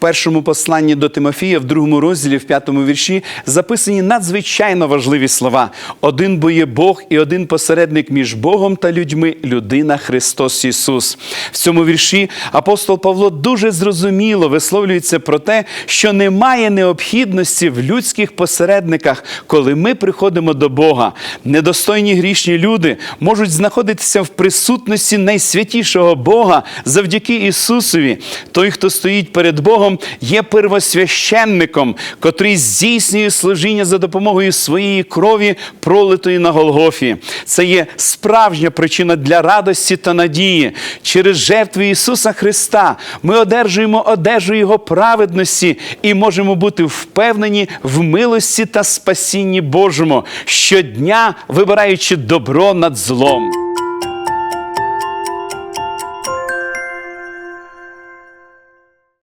першому посланні до Тимофія, в другому розділі, в п'ятому вірші, записані надзвичайно важливі слова: один бо є Бог і один посередник між Богом та людьми людина Христос Ісус. В цьому вірші апостол Павло дуже зрозуміло висловлюється про те, що немає необхідності в людських посередниках, коли ми приходимо до Бога. Недостойні грішні люди можуть знаходитися в присутності найсвятішого Бога завдяки Ісусові. Той, хто стоїть перед Є первосвященником, котрий здійснює служіння за допомогою своєї крові, пролитої на Голгофі. Це є справжня причина для радості та надії. Через жертву Ісуса Христа ми одержуємо одежу Його праведності і можемо бути впевнені в милості та спасінні Божому, щодня вибираючи добро над злом.